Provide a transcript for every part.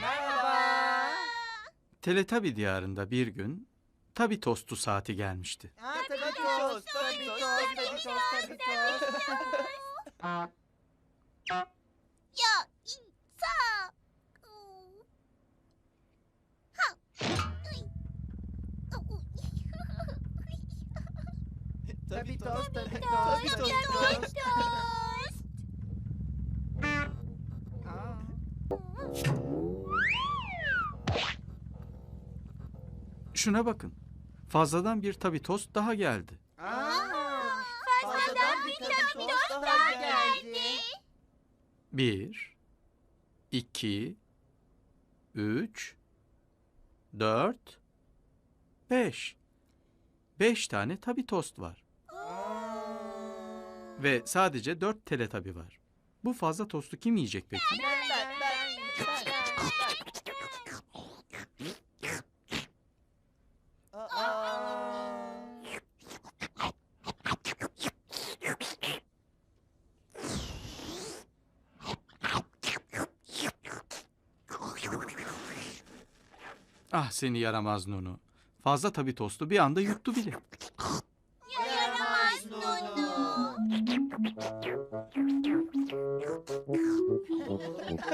Merhaba. Teletabi diyarında bir gün tabi tostu saati gelmişti. Ha, tabii tost, tabii tost, tabii tost, tabii tost. Tabii tost, tabii tost, tabii tost. Şuna bakın. Fazladan bir tabi tost daha geldi. Aa, Fazladan bir tabii tost daha geldi. Bir, iki, üç, dört, beş. Beş tane tabi tost var. Ve sadece dört teletabi var. Bu fazla tostu kim yiyecek peki? Ah seni yaramaz Nunu. Fazla tabi tostu bir anda yuttu bile.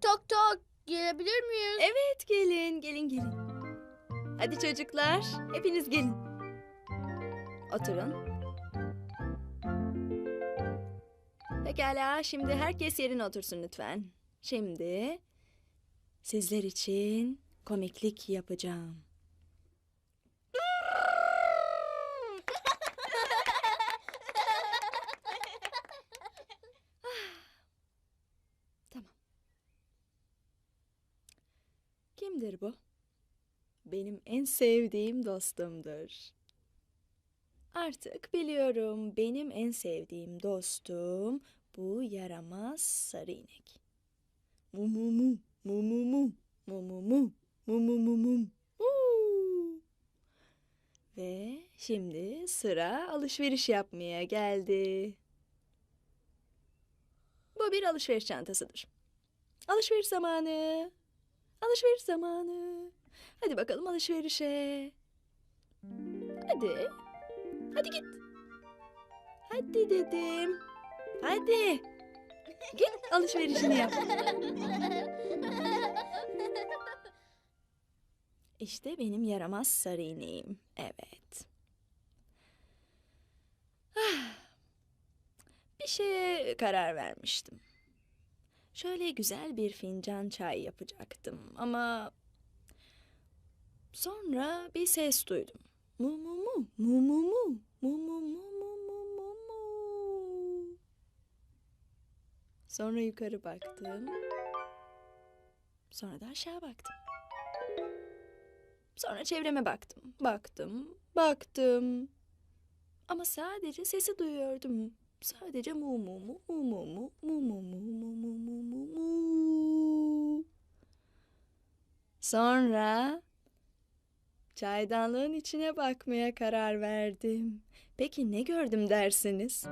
Tak tak. Gelebilir miyiz? Evet gelin, gelin gelin. Hadi çocuklar, hepiniz gelin. Oturun. Pekala, şimdi herkes yerine otursun lütfen. Şimdi sizler için komiklik yapacağım. en sevdiğim dostumdur. Artık biliyorum benim en sevdiğim dostum bu yaramaz sarı inek. Mumumum, mumumum, mumumum, mumumumum. Ve şimdi sıra alışveriş yapmaya geldi. Bu bir alışveriş çantasıdır. Alışveriş zamanı. Alışveriş zamanı. Hadi bakalım alışverişe. Hadi. Hadi git. Hadi dedim. Hadi. Git alışverişini yap. İşte benim yaramaz sarı ineğim. Evet. Ah. Bir şeye karar vermiştim. Şöyle güzel bir fincan çay yapacaktım ama sonra bir ses duydum. Mu mu mu mu mu mu mu mu mu mu mu mu mu. Sonra yukarı baktım. Sonra da aşağı baktım. Sonra çevreme baktım. Baktım, baktım. Ama sadece sesi duyuyordum. Sadece mu mu mu mu mu mu mu mu mu mu mu mu mu mu. Sonra çaydanlığın içine bakmaya karar verdim. Peki ne gördüm dersiniz?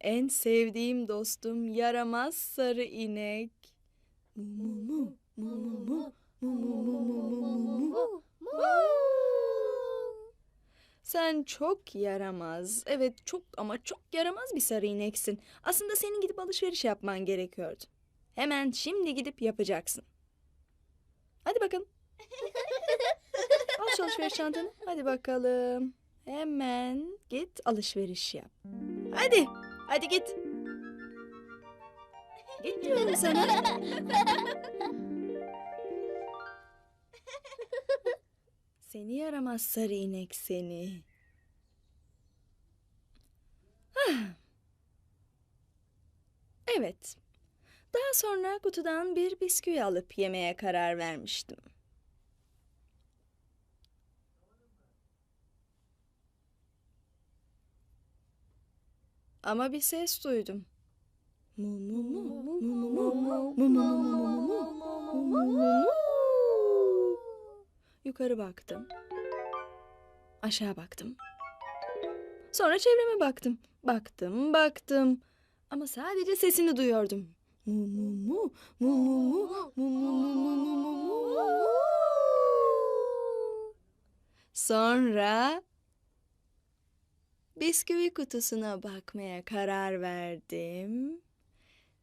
En sevdiğim dostum yaramaz sarı inek. Sen çok yaramaz. Evet çok ama çok yaramaz bir sarı ineksin. Aslında senin gidip alışveriş yapman gerekiyordu. Hemen şimdi gidip yapacaksın. Hadi bakalım. Al alışveriş çantanı. Hadi bakalım. Hemen git alışveriş yap. Hadi. Hadi git. Git diyorum sana. Seni yaramaz sarı inek seni. Ah. Evet. Daha sonra kutudan bir bisküvi alıp yemeye karar vermiştim. Ama bir ses duydum. Yukarı baktım. Aşağı baktım. Sonra çevreme baktım. Baktım, baktım. Ama sadece sesini duyuyordum. Sonra bisküvi kutusuna bakmaya karar verdim.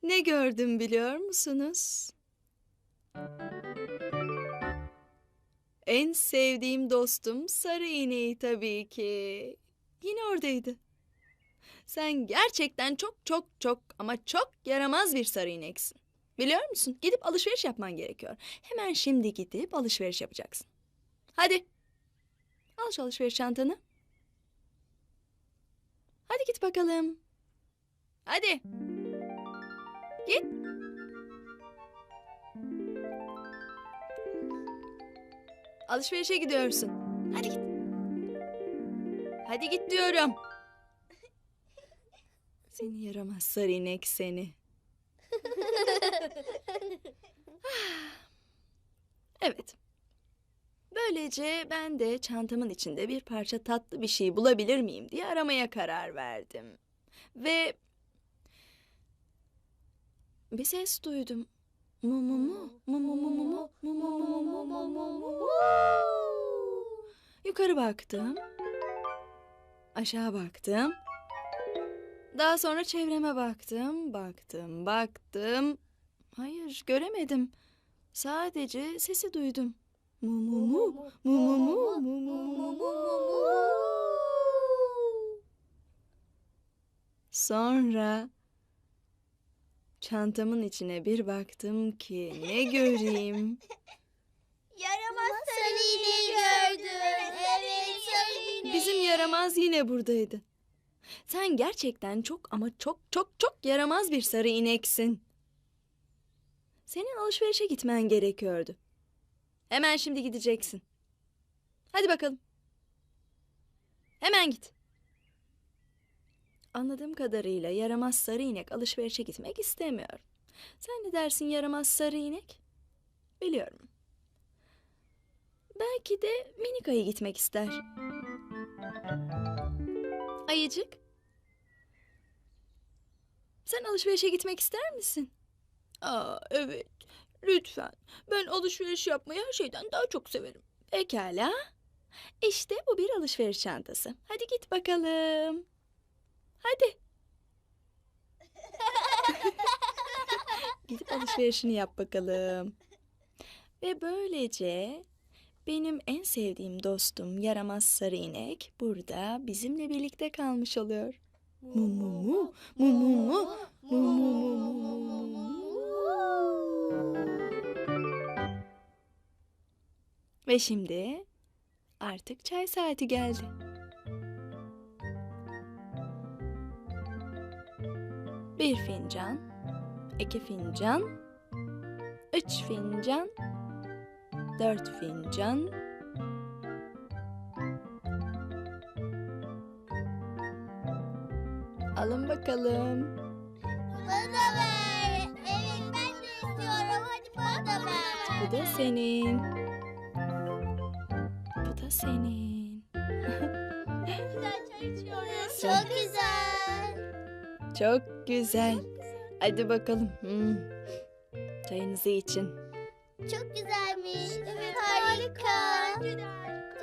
Ne gördüm biliyor musunuz? En sevdiğim dostum sarı iğneyi tabii ki. Yine oradaydı. Sen gerçekten çok çok çok ama çok yaramaz bir sarı ineksin. Biliyor musun? Gidip alışveriş yapman gerekiyor. Hemen şimdi gidip alışveriş yapacaksın. Hadi. Al şu alışveriş çantanı. Hadi git bakalım. Hadi. Git. Alışverişe gidiyorsun. Hadi git. Hadi git diyorum. Seni yaramaz sarı inek seni. evet. Böylece ben de çantamın içinde bir parça tatlı bir şey bulabilir miyim diye aramaya karar verdim. Ve bir ses duydum. Mu mu mu mu mu mu mu mu mu mu mu mu mu mu mu mu. Yukarı baktım. Aşağı baktım. Daha sonra çevreme baktım, baktım, baktım. Hayır, göremedim. Sadece sesi duydum. Mu mu mu, mu mu mu, mu mu mu mu mu. Sonra çantamın içine bir baktım ki ne göreyim. Yaramaz sarı ineği gördüm. Evet sarı inek. Bizim yaramaz yine buradaydı. Sen gerçekten çok ama çok çok çok yaramaz bir sarı ineksin. Senin alışverişe gitmen gerekiyordu. Hemen şimdi gideceksin. Hadi bakalım. Hemen git. Anladığım kadarıyla yaramaz sarı inek alışverişe gitmek istemiyor. Sen ne dersin yaramaz sarı inek? Biliyorum. Belki de minik ayı gitmek ister. Ayıcık. Sen alışverişe gitmek ister misin? Aa evet. Lütfen. Ben alışveriş yapmayı her şeyden daha çok severim. Pekala. İşte bu bir alışveriş çantası. Hadi git bakalım. Hadi. Gidip alışverişini yap bakalım. Ve böylece benim en sevdiğim dostum yaramaz sarı inek burada bizimle birlikte kalmış oluyor. Mu mu mu, mu mu mu, mu mu mu mu mu mu. Ve şimdi artık çay saati geldi. Bir fincan, iki fincan, üç fincan, dört fincan. Alın bakalım. Bana da ver. Evet ben de istiyorum. Hadi bana da ver. Bu da senin. Da senin. Güzel çay içiyoruz. Çok güzel. Çok güzel. Hadi bakalım. Hmm. Çayınızı için. Çok güzelmiş. Evet harika.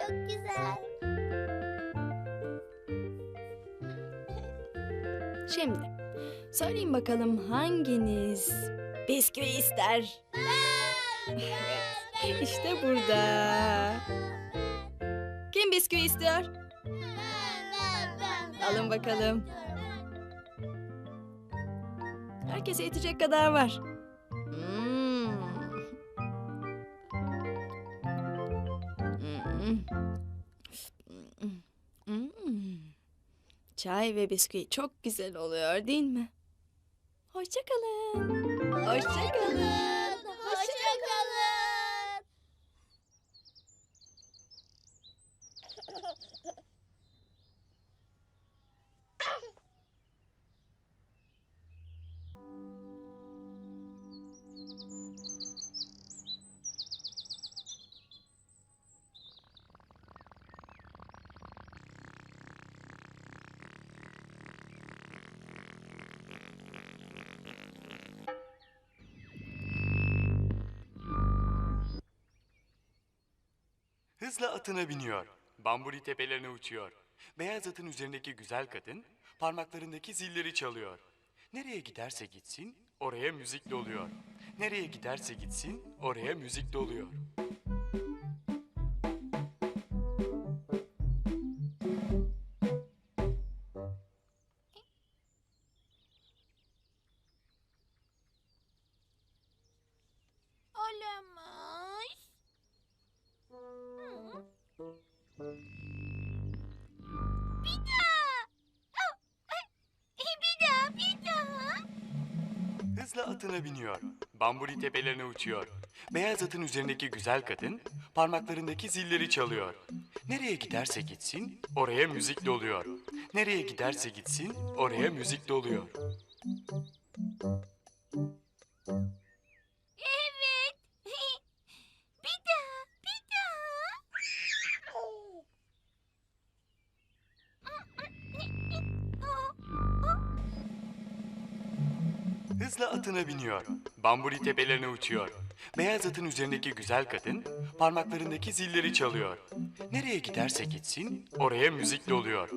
Çok güzel. Şimdi söyleyin bakalım hanginiz bisküvi ister? Evet. İşte burada bisküvi istiyor? Alın bakalım. Herkese yetecek kadar var. Çay ve bisküvi çok güzel oluyor değil mi? Hoşçakalın. Hoşçakalın. Hızla atına biniyor. Bamburi tepelerine uçuyor. Beyaz atın üzerindeki güzel kadın parmaklarındaki zilleri çalıyor. Nereye giderse gitsin oraya müzik doluyor. Nereye giderse gitsin oraya müzik doluyor. Atına biniyor. Bamburi tepelerine uçuyor. Beyaz atın üzerindeki güzel kadın parmaklarındaki zilleri çalıyor. Nereye giderse gitsin oraya müzik doluyor. Nereye giderse gitsin oraya müzik doluyor. Hızla atına biniyor. Bamburi tepelerine uçuyor. Beyaz atın üzerindeki güzel kadın parmaklarındaki zilleri çalıyor. Nereye giderse gitsin oraya müzik doluyor.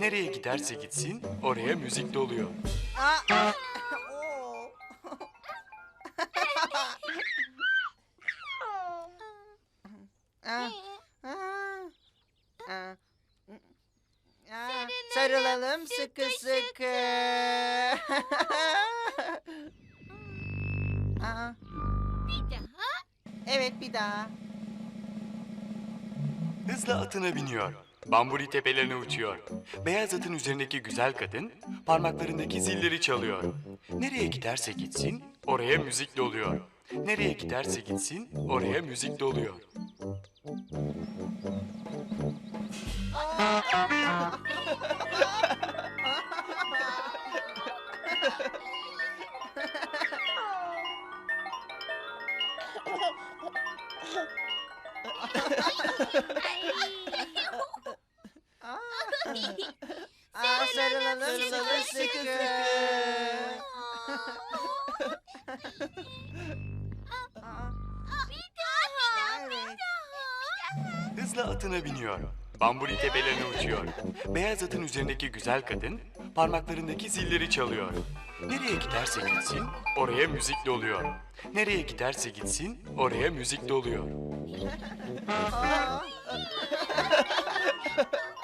Nereye giderse gitsin oraya müzik doluyor. Aa, Sarılalım sıkı sıkı. Evet bir daha. Hızla atına biniyor. Bamburi tepelerine uçuyor. Beyaz atın üzerindeki güzel kadın parmaklarındaki zilleri çalıyor. Nereye giderse gitsin oraya müzik doluyor. Nereye giderse gitsin oraya müzik doluyor. Hızla atına biniyor. Bamburi tepelerine uçuyor. Beyaz atın üzerindeki güzel kadın parmaklarındaki zilleri çalıyor. Nereye giderse gitsin oraya müzik doluyor. Nereye giderse gitsin oraya müzik doluyor.